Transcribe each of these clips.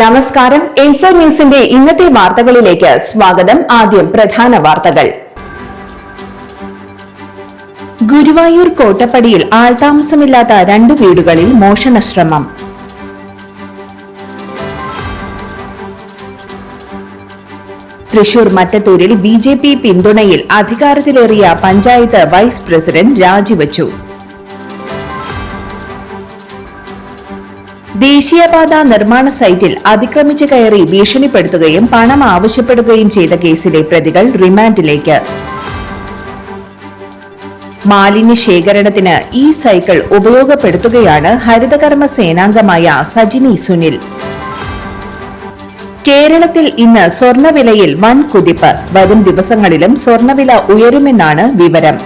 നമസ്കാരം. ഇൻഫോ ന്യൂസിന്റെ ഇന്നത്തെ വാർത്തകളിലേക്ക് സ്വാഗതം. ആദ്യം പ്രധാന വാർത്തകൾ. ഗുരുവായൂർ കോട്ടപ്പടിയിൽ ആൾതാമസമില്ലാത്ത രണ്ട് വീടുകളിൽ മോഷണശ്രമം. തൃശൂർ മറ്റത്തൂരിൽ ബി ജെ പി പിന്തുണയിൽ അധികാരത്തിലേറിയ പഞ്ചായത്ത് വൈസ് പ്രസിഡന്റ് രാജിവച്ചു. ദേശീയപാത നിർമ്മാണ സൈറ്റിൽ അതിക്രമിച്ചു കയറി ഭീഷണിപ്പെടുത്തുകയും പണം ആവശ്യപ്പെടുകയും ചെയ്ത കേസിലെ പ്രതികൾ റിമാൻഡിലേക്ക്. മാലിന്യ ശേഖരണത്തിന് ഈ സൈക്കിൾ ഉപയോഗപ്പെടുത്തുകയാണ് ഹരിതകർമ്മ സേനാംഗമായ സജിനി സുനിൽ. കേരളത്തിൽ ഇന്ന് സ്വർണവിലയിൽ വൻ കുതിപ്പ് വരും ദിവസങ്ങളിലും സ്വർണവില ഉയരുമെന്നാണ് വിവരം.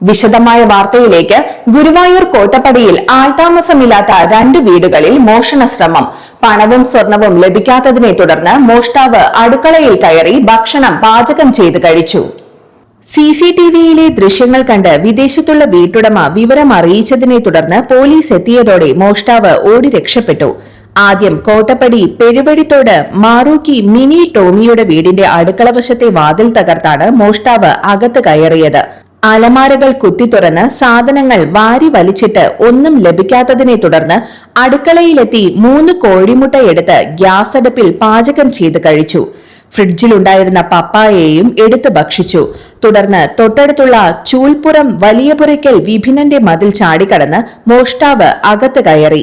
വിശദമായ വാർത്തയിലേക്ക് ഗുരുവായൂർ കോട്ടപ്പടിയിൽ ആൾതാമസമില്ലാത്ത രണ്ട് വീടുകളിൽ മോഷണ ശ്രമം പണവും സ്വർണവും ലഭിക്കാത്തതിനെ തുടർന്ന് മോഷ്ടാവ് അടുക്കളയിൽ കയറി ഭക്ഷണം പാചകം ചെയ്ത് കഴിച്ചു. സി സി ടി വിയിലെ ദൃശ്യങ്ങൾ കണ്ട് വിദേശത്തുള്ള വീട്ടുടമ വിവരം അറിയിച്ചതിനെ തുടർന്ന് പോലീസ് എത്തിയതോടെ മോഷ്ടാവ് ഓടി രക്ഷപ്പെട്ടു. ആദ്യം കോട്ടപ്പടി പെരുവഴിത്തോട് മാറൂക്കി മിനി ടോമിയുടെ വീടിന്റെ അടുക്കളവശത്തെ വാതിൽ തകർത്താണ് മോഷ്ടാവ് അകത്ത് കയറിയത്. അലമാരകൾ കുത്തി തുറന്ന് സാധനങ്ങൾ വാരി വലിച്ചിട്ട് ഒന്നും ലഭിക്കാത്തതിനെ തുടർന്ന് അടുക്കളയിലെത്തി മൂന്ന് കോഴിമുട്ട എടുത്ത് ഗ്യാസ് അടുപ്പിൽ പാചകം ചെയ്ത് കഴിച്ചു. ഫ്രിഡ്ജിലുണ്ടായിരുന്ന പപ്പായയെയും എടുത്ത് ഭക്ഷിച്ചു. തുടർന്ന് തൊട്ടടുത്തുള്ള ചൂൽപ്പുറം വലിയപുരയ്ക്കൽ വിഭിന്നന്റെ മതിൽ ചാടിക്കടന്ന് മോഷ്ടാവ് അകത്ത് കയറി.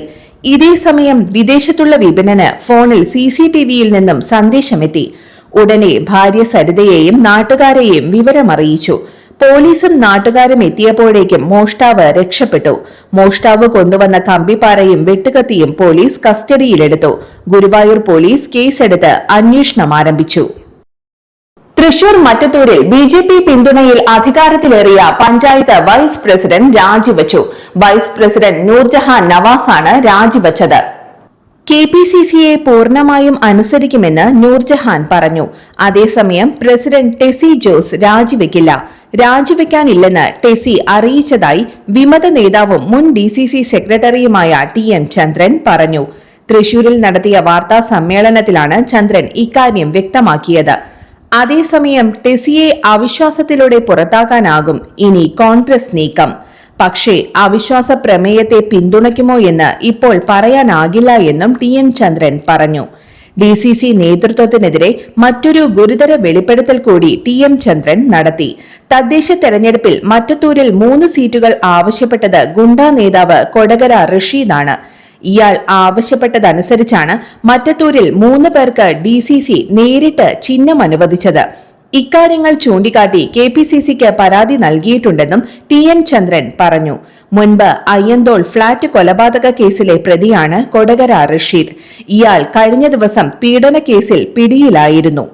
ഇതേ സമയം വിദേശത്തുള്ള വിപിനന് ഫോണിൽ സി സി ടി വിയിൽ നിന്നും സന്ദേശമെത്തി. ഉടനെ ഭാര്യ സരിതയെയും നാട്ടുകാരെയും വിവരമറിയിച്ചു. പോലീസും നാട്ടുകാരും എത്തിയപ്പോഴേക്കും മോഷ്ടാവ് രക്ഷപ്പെട്ടു. മോഷ്ടാവ് കൊണ്ടുവന്ന കമ്പിപ്പാറയും വെട്ടുകത്തിയും പോലീസ് കസ്റ്റഡിയിലെടുത്തു. ഗുരുവായൂർ പോലീസ് കേസെടുത്ത് അന്വേഷണം ആരംഭിച്ചു. തൃശൂർ മറ്റത്തൂരിൽ ബി ജെ പി പിന്തുണയിൽ അധികാരത്തിലേറിയ പഞ്ചായത്ത് വൈസ് പ്രസിഡന്റ് രാജിവച്ചു. വൈസ് പ്രസിഡന്റ് നൂർജഹാൻ നവാസാണ് രാജിവച്ചത്. കെ പി സി സിയെ പൂർണമായും അനുസരിക്കുമെന്ന് നൂർജഹാൻ പറഞ്ഞു. അതേസമയം പ്രസിഡന്റ് ടെസി ജോസ് രാജിവെക്കില്ല. രാജിവെക്കാനില്ലെന്ന് ടെസി അറിയിച്ചതായി വിമത നേതാവും മുൻ ഡി സി സി സെക്രട്ടറിയുമായ ടി എൻ ചന്ദ്രൻ പറഞ്ഞു. തൃശൂരിൽ നടത്തിയ വാർത്താ സമ്മേളനത്തിലാണ് ചന്ദ്രൻ ഇക്കാര്യം വ്യക്തമാക്കിയത്. അതേസമയം ടെസിയെ അവിശ്വാസത്തിലൂടെ പുറത്താക്കാനാകും ഇനി കോൺഗ്രസ് നീക്കം. പക്ഷേ അവിശ്വാസ പ്രമേയത്തെ പിന്തുണയ്ക്കുമോ എന്ന് ഇപ്പോൾ പറയാനാകില്ല എന്നും ടി എൻ ചന്ദ്രൻ പറഞ്ഞു. ഡി സി സി നേതൃത്വത്തിനെതിരെ മറ്റൊരു ഗുരുതര വെളിപ്പെടുത്തൽ കൂടി ടി എം ചന്ദ്രൻ നടത്തി. തദ്ദേശ തെരഞ്ഞെടുപ്പിൽ മറ്റത്തൂരിൽ മൂന്ന് സീറ്റുകൾ ആവശ്യപ്പെട്ടത് ഗുണ്ടാ നേതാവ് കൊടകര റഷീദാണ് ഇയാൾ ആവശ്യപ്പെട്ടതനുസരിച്ചാണ് മറ്റത്തൂരിൽ മൂന്ന് പേർക്ക് ഡി നേരിട്ട് ചിഹ്നം അനുവദിച്ചത്. ഇക്കാര്യങ്ങൾ ചൂണ്ടിക്കാട്ടി കെ പി സി സിക്ക് പരാതി നൽകിയിട്ടുണ്ടെന്നും ടി എൻ ചന്ദ്രൻ പറഞ്ഞു. മുൻപ് അയ്യന്തോൾ ഫ്ളാറ്റ് കൊലപാതക കേസിലെ പ്രതിയാണ് കൊടകര റഷീദ്. ഇയാൾ കഴിഞ്ഞ ദിവസം പീഡന കേസിൽ പിടിയിലായിരുന്നു.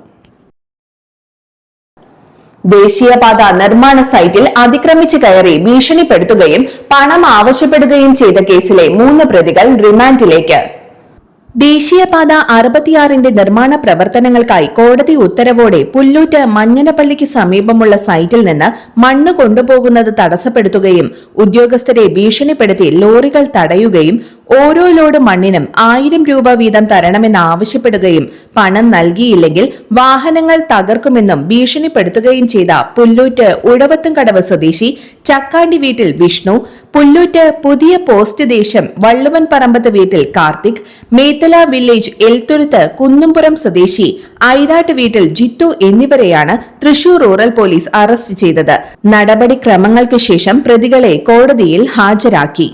ദേശീയപാത നിർമ്മാണ സൈറ്റിൽ അതിക്രമിച്ചു കയറി ഭീഷണിപ്പെടുത്തുകയും പണം ആവശ്യപ്പെടുകയും ചെയ്ത കേസിലെ മൂന്ന് പ്രതികൾ റിമാൻഡിലേക്ക്. ദേശീയപാത അറുപത്തിയാറിന്റെ നിർമ്മാണ പ്രവർത്തനങ്ങൾക്കായി കോടതി ഉത്തരവോടെ പുല്ലൂറ്റ് മഞ്ഞനപ്പള്ളിക്ക് സമീപമുള്ള സൈറ്റിൽ നിന്ന് മണ്ണ് കൊണ്ടുപോകുന്നത് തടസ്സപ്പെടുത്തുകയും ഉദ്യോഗസ്ഥരെ ഭീഷണിപ്പെടുത്തി ലോറികൾ തടയുകയും ഓരോ ലോഡ് മണ്ണിനും ആയിരം രൂപ വീതം തരണമെന്ന് ആവശ്യപ്പെടുകയും പണം നൽകിയില്ലെങ്കിൽ വാഹനങ്ങൾ തകർക്കുമെന്നും ഭീഷണിപ്പെടുത്തുകയും ചെയ്ത പുല്ലൂറ്റ് ഉഴവത്തുംകടവ് സ്വദേശി ചക്കാണ്ടി വീട്ടിൽ വിഷ്ണു പുല്ലൂറ്റ് പുതിയ പോസ്റ്റ് ദേശം വള്ളുവൻ പറമ്പത്ത് വീട്ടിൽ കാർത്തിക് മേത്തല വില്ലേജ് എൽത്തുരുത്ത് കുന്നുംപുറം സ്വദേശി ഐരാട്ട് വീട്ടിൽ ജിത്തു എന്നിവരെയാണ് തൃശൂർ റൂറൽ പോലീസ് അറസ്റ്റ് ചെയ്തത്. നടപടിക്രമങ്ങൾക്ക് ശേഷം പ്രതികളെ കോടതിയിൽ ഹാജരാക്കി.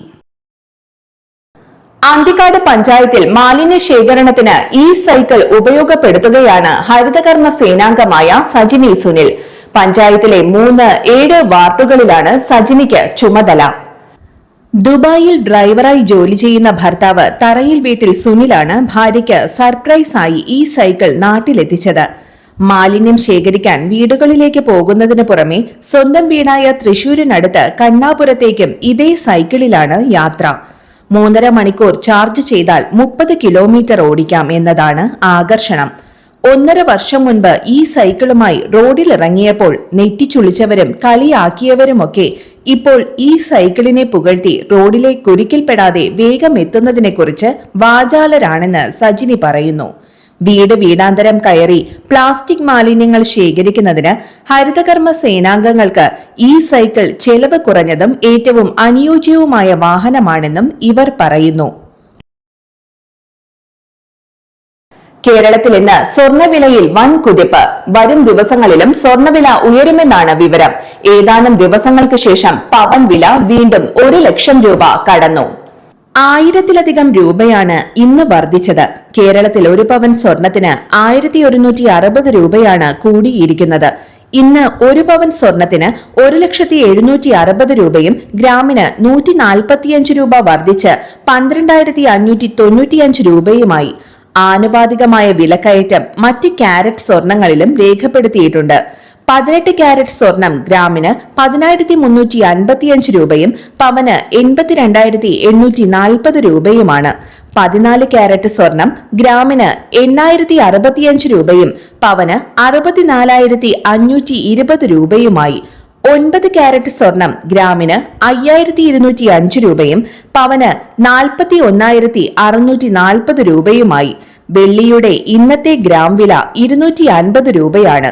അന്തിക്കാട് പഞ്ചായത്തിൽ മാലിന്യ ശേഖരണത്തിന് ഈ സൈക്കിൾ ഉപയോഗപ്പെടുത്തുകയാണ് ഹരിതകർമ്മ സേനാംഗമായ സജിനി സുനിൽ. പഞ്ചായത്തിലെ മൂന്ന് ഏഴ് വാർഡുകളിലാണ് സജിനിക്ക് ചുമതല. ദുബായിൽ ഡ്രൈവറായി ജോലി ചെയ്യുന്ന ഭർത്താവ് തറയിൽ വീട്ടിൽ സുനിലാണ് ഭാര്യയ്ക്ക് സർപ്രൈസായി ഈ സൈക്കിൾ നാട്ടിലെത്തിച്ചത്. മാലിന്യം ശേഖരിക്കാൻ വീടുകളിലേക്ക് പോകുന്നതിന് പുറമെ സ്വന്തം വീടായ തൃശൂരിനടുത്ത് കണ്ണാപുരത്തേക്കും ഇതേ സൈക്കിളിലാണ് യാത്ര. മൂന്നര മണിക്കൂർ ചാർജ് ചെയ്താൽ മുപ്പത് കിലോമീറ്റർ ഓടിക്കാം എന്നതാണ് ആകർഷണം. ഒന്നര വർഷം മുൻപ് ഈ സൈക്കിളുമായി റോഡിലിറങ്ങിയപ്പോൾ നെറ്റിച്ചുളിച്ചവരും കളിയാക്കിയവരുമൊക്കെ ഇപ്പോൾ ഈ സൈക്കിളിനെ പുകഴ്ത്തി റോഡിലെ കുരുക്കിൽപ്പെടാതെ വേഗം എത്തുന്നതിനെക്കുറിച്ച് വാചാലരാണെന്ന് സജിനി പറയുന്നു. വീട് വീടാന്തരം കയറി പ്ലാസ്റ്റിക് മാലിന്യങ്ങൾ ശേഖരിക്കുന്നതിന് ഹരിതകർമ്മ സേനാംഗങ്ങൾക്ക് ഈ സൈക്കിൾ ചെലവ് കുറഞ്ഞതും ഏറ്റവും അനുയോജ്യവുമായ വാഹനമാണെന്നും ഇവർ പറയുന്നു. കേരളത്തിൽ ഇന്ന് സ്വർണവിലയിൽ വൻ കുതിപ്പ് വരും ദിവസങ്ങളിലും സ്വർണവില ഉയരുമെന്നാണ് വിവരം. ഏതാനും ദിവസങ്ങൾക്ക് ശേഷം പവൻ വില വീണ്ടും ഒരു ലക്ഷം രൂപ കടന്നു. ആയിരത്തിലധികം രൂപയാണ് ഇന്ന് വർദ്ധിച്ചത്. കേരളത്തിൽ ഒരു പവൻ സ്വർണത്തിന് ആയിരത്തി ഒരുന്നൂറ്റി അറുപത് രൂപയാണ് കൂടിയിരിക്കുന്നത്. ഇന്ന് ഒരു പവൻ സ്വർണത്തിന് ഒരു ലക്ഷത്തി എഴുന്നൂറ്റി അറുപത് രൂപയും ഗ്രാമിന് നൂറ്റി നാൽപ്പത്തിയഞ്ച് രൂപ വർദ്ധിച്ച് പന്ത്രണ്ടായിരത്തി അഞ്ഞൂറ്റി തൊണ്ണൂറ്റിയഞ്ച് രൂപയുമായി. ആനുപാതികമായ വിലക്കയറ്റം മറ്റ് കാരറ്റ് സ്വർണങ്ങളിലും രേഖപ്പെടുത്തിയിട്ടുണ്ട്. പതിനെട്ട് ക്യാരറ്റ് സ്വർണം ഗ്രാമിന് പതിനായിരത്തി മുന്നൂറ്റി അൻപത്തിയഞ്ച് രൂപയും പവന് എൺപത്തിരണ്ടായിരത്തി എണ്ണൂറ്റി നാൽപ്പത് രൂപയുമാണ്. പതിനാല് ക്യാരറ്റ് സ്വർണം ഗ്രാമിന് എണ്ണായിരത്തി അറുപത്തിയഞ്ച് രൂപയും പവന് അറുപത്തിനാലായിരത്തി അഞ്ഞൂറ്റി ഇരുപത് രൂപയുമായി. ഒൻപത് ക്യാരറ്റ് സ്വർണം ഗ്രാമിന് അയ്യായിരത്തി ഇരുന്നൂറ്റി അഞ്ച് രൂപയും പവന് നാൽപ്പത്തി ഒന്നായിരത്തി അറുന്നൂറ്റി നാൽപ്പത് രൂപയുമായി. വെള്ളിയുടെ ഇന്നത്തെ ഗ്രാം വില ഇരുന്നൂറ്റി അൻപത് രൂപയാണ്.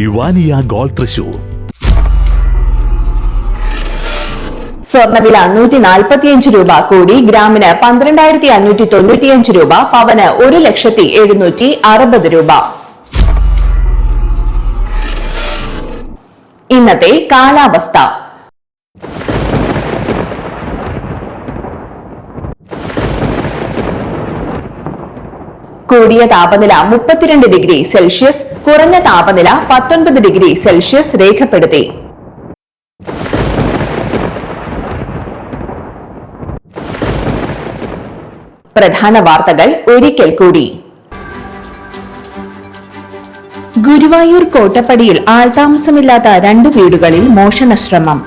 യുവാനിയ ഗോൾ തൃശൂർ. സ്വർണവില നൂറ്റി നാൽപ്പത്തിയഞ്ച് രൂപ കൂടി ഗ്രാമിന് പന്ത്രണ്ടായിരത്തി അഞ്ഞൂറ്റി തൊണ്ണൂറ്റിയഞ്ച് രൂപ പവന് ഒരു ലക്ഷത്തി എഴുന്നൂറ്റി അറുപത് രൂപ. ഇന്നത്തെ കാലാവസ്ഥ. കൂടിയ താപനില മുപ്പത്തിരണ്ട് ഡിഗ്രി സെൽഷ്യസ് കുറഞ്ഞ താപനില പത്തൊൻപത് ഡിഗ്രി സെൽഷ്യസ് രേഖപ്പെടുത്തി. പ്രധാന വാർത്തകൾ ഒരിക്കൽ കൂടി. ഗുരുവായൂർ കോട്ടപ്പടിയിൽ ആൾതാമസമില്ലാത്ത രണ്ട് വീടുകളിൽ മോഷണശ്രമം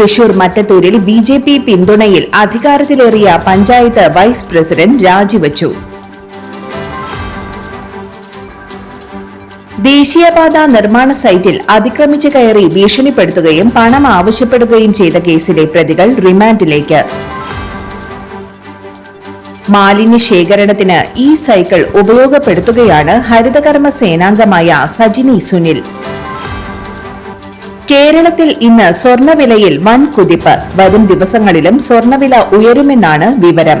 തൃശൂർ മറ്റത്തൂരിൽ ബി ജെ പി പിന്തുണയിൽ അധികാരത്തിലേറിയ പഞ്ചായത്ത് വൈസ് പ്രസിഡന്റ് രാജിവച്ചു. ദേശീയപാത നിർമ്മാണ സൈറ്റിൽ അതിക്രമിച്ച് കയറി ഭീഷണിപ്പെടുത്തുകയും പണം ആവശ്യപ്പെടുകയും ചെയ്ത കേസിലെ പ്രതികൾ റിമാൻഡിലേക്ക്. മാലിന്യ ശേഖരണത്തിന് ഈ സൈക്കിൾ ഉപയോഗപ്പെടുത്തുകയാണ് ഹരിതകർമ്മ സേനാംഗമായ സജിനി സുനിൽ. കേരളത്തിൽ ഇന്ന് സ്വർണവിലയിൽ വൻ കുതിപ്പ് വരും ദിവസങ്ങളിലും സ്വർണവില ഉയരുമെന്നാണ് വിവരം.